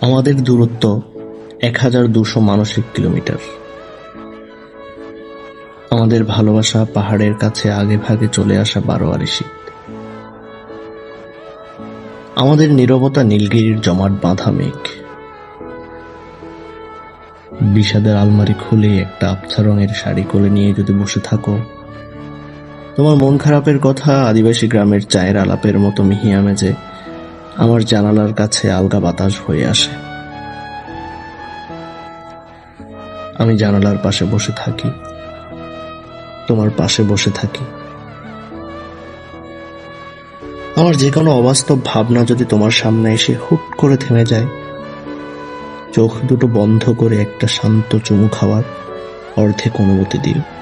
আমাদের দূরত্ব এক হাজার দুশো মানসিক কিলোমিটার। আমাদের ভালোবাসা পাহাড়ের কাছে আগে ভাগে চলে আসা বারোয়ারি শীত। আমাদের নীরবতা নীলগিরির জমাট বাঁধা মেঘ। বিষাদের আলমারি খুলে একটা আবছা রঙের শাড়ি কোলে নিয়ে যদি বসে থাকো, তোমার মন খারাপের কথা আদিবাসী গ্রামের চায়ের আলাপের মতো মিহিয়া মেজে আমার জানালার কাছে আলগা বাতাস হয়ে আসে। আমি জানালার পাশে বসে থাকি। তোমার পাশে বসে থাকি। আমার যে কোনো অবাস্তব ভাবনা যদি তোমার সামনে এসে হুট করে থেমে যায়, চোখ দুটো বন্ধ করে একটা শান্ত চুমু খাওয়ার অর্ধেক অনুমতি দিও